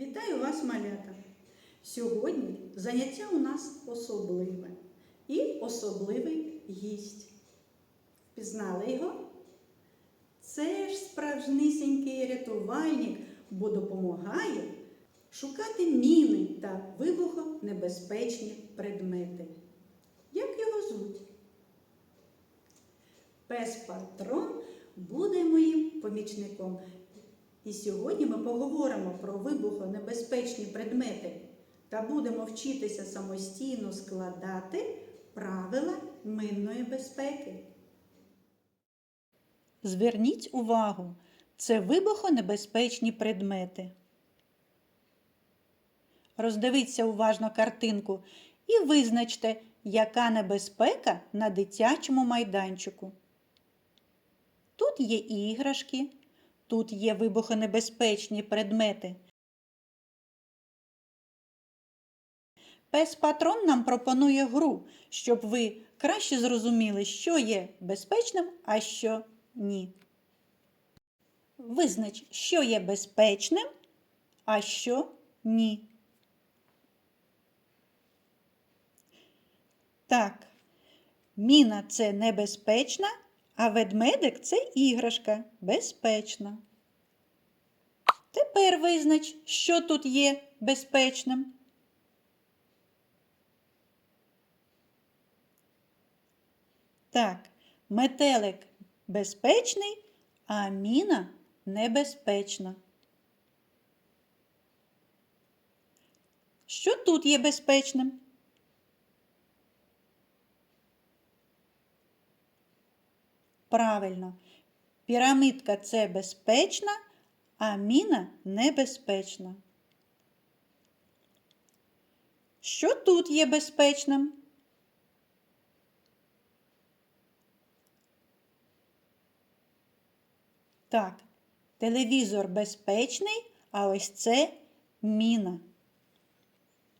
Вітаю вас, малята! Сьогодні заняття у нас особливе і особливий гість. Впізнали його? Це ж справжнісінький рятувальник, бо допомагає шукати міни та вибухонебезпечні предмети. Як його звуть? Пес Патрон буде моїм помічником. І сьогодні ми поговоримо про вибухонебезпечні предмети та будемо вчитися самостійно складати правила минної безпеки. Зверніть увагу, це вибухонебезпечні предмети. Роздивіться уважно картинку і визначте, яка небезпека на дитячому майданчику. Тут є іграшки, тут є вибухонебезпечні предмети. Пес Патрон нам пропонує гру, щоб ви краще зрозуміли, що є безпечним, а що ні. Визнач, що є безпечним, а що ні. Так, міна це небезпечна, а ведмедик це іграшка безпечна. Тепер визнач, що тут є безпечним. Так, метелик безпечний, а міна небезпечна. Що тут є безпечним? Правильно, пірамидка це безпечна, а міна небезпечна. Що тут є безпечним? Так, телевізор безпечний, а ось це міна.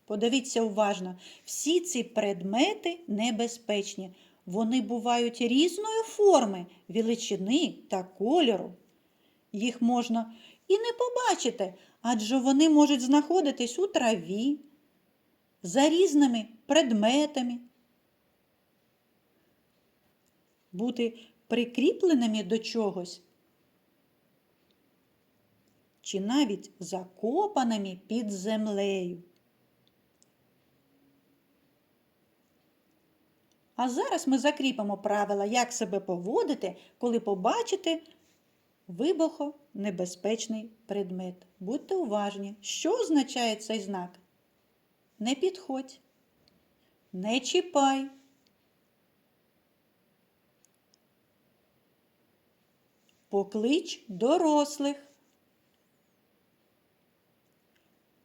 Подивіться уважно, всі ці предмети небезпечні. Вони бувають різної форми, величини та кольору. Їх можна і не побачити, адже вони можуть знаходитись у траві, за різними предметами, бути прикріпленими до чогось чи навіть закопаними під землею. А зараз ми закріпимо правила, як себе поводити, коли побачите вибухонебезпечний предмет. Будьте уважні, що означає цей знак? Не підходь, не чіпай. Поклич дорослих.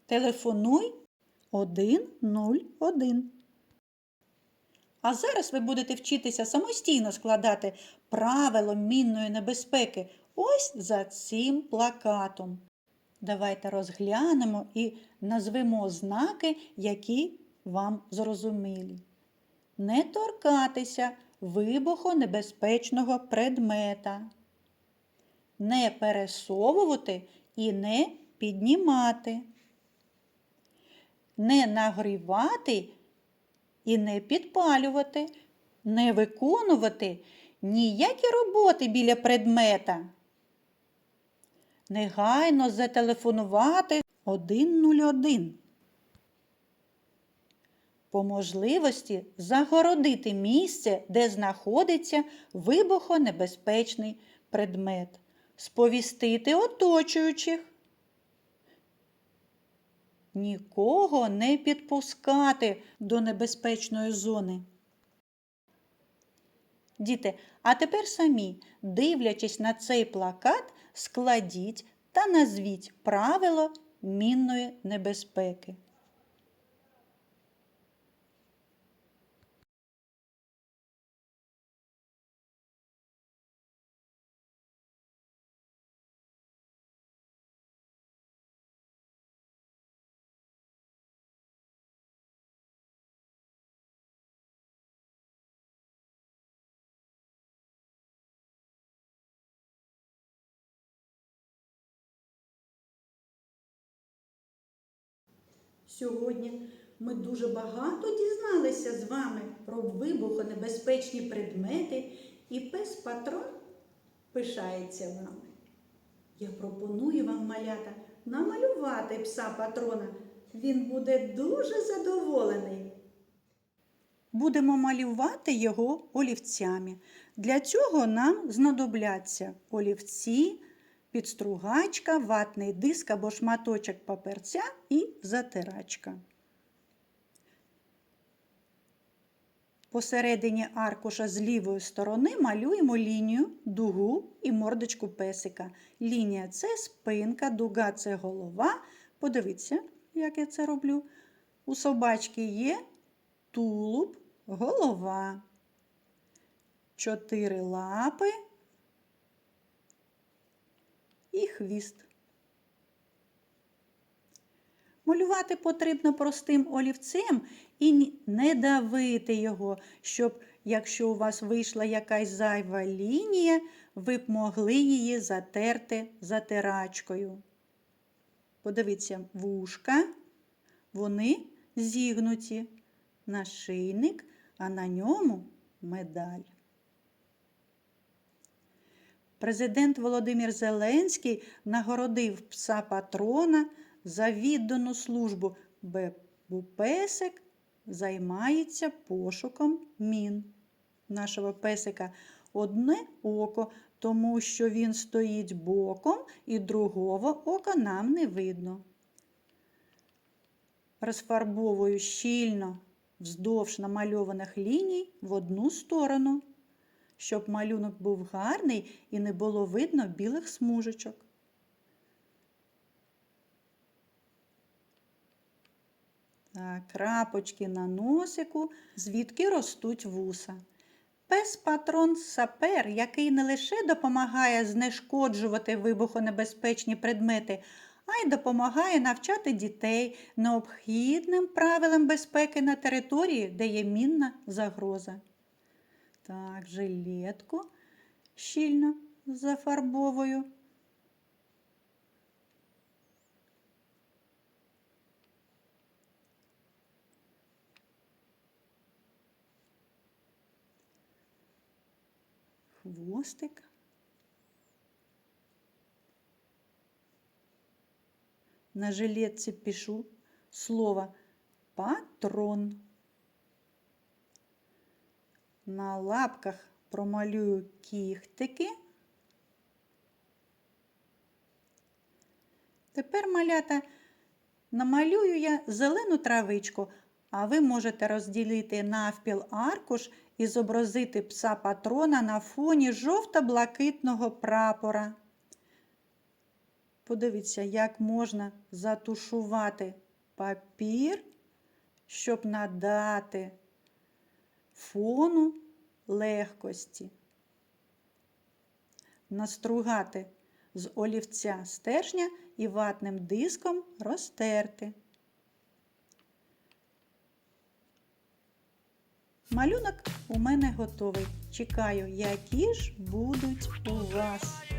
Телефонуй 101. А зараз ви будете вчитися самостійно складати правило мінної небезпеки ось за цим плакатом. Давайте розглянемо і назвемо знаки, які вам зрозумілі. Не торкатися вибухонебезпечного предмета. Не пересовувати і не піднімати. Не нагрівати і не підпалювати, не виконувати ніякі роботи біля предмета. Негайно зателефонувати 101. По можливості загородити місце, де знаходиться вибухонебезпечний предмет, сповістити оточуючих. Нікого не підпускати до небезпечної зони. Діти, а тепер самі, дивлячись на цей плакат, складіть та назвіть правило мінної небезпеки. Сьогодні ми дуже багато дізналися з вами про вибухонебезпечні предмети, і пес патрон пишається вами. Я пропоную вам, малята, намалювати пса патрона. Він буде дуже задоволений. Будемо малювати його олівцями. Для цього нам знадобляться олівці, підстругачка, ватний диск або шматочок паперця і затирачка. Посередині аркуша з лівої сторони малюємо лінію, дугу і мордочку песика. Лінія це спинка, дуга це голова. Подивіться, як я це роблю. У собачки є тулуб, голова, чотири лапи і хвіст. Малювати потрібно простим олівцем і не давити його, щоб, якщо у вас вийшла якась зайва лінія, ви б могли її затерти затирачкою. Подивіться, вушка, вони зігнуті, нашийник, а на ньому медаль. Президент Володимир Зеленський нагородив пса патрона за віддану службу, бо песик займається пошуком мін. Нашого песика одне око, тому що він стоїть боком і другого ока нам не видно. Розфарбовую щільно вздовж намальованих ліній в одну сторону, щоб малюнок був гарний і не було видно білих смужечок. Так, крапочки на носику, звідки ростуть вуса. Пес патрон сапер, який не лише допомагає знешкоджувати вибухонебезпечні предмети, а й допомагає навчати дітей необхідним правилам безпеки на території, де є мінна загроза. Так, жилетку щільно зафарбовую. Хвостик. На жилетці пишу слово патрон. На лапках промалюю кіхтики. Тепер малята намалюю я зелену травичку, а ви можете розділити навпіл аркуш і зобразити пса патрона на фоні жовто-блакитного прапора. Подивіться, як можна затушувати папір, щоб надати фону легкості. Настругати з олівця стержня і ватним диском розтерти. Малюнок у мене готовий. Чекаю, які ж будуть у вас.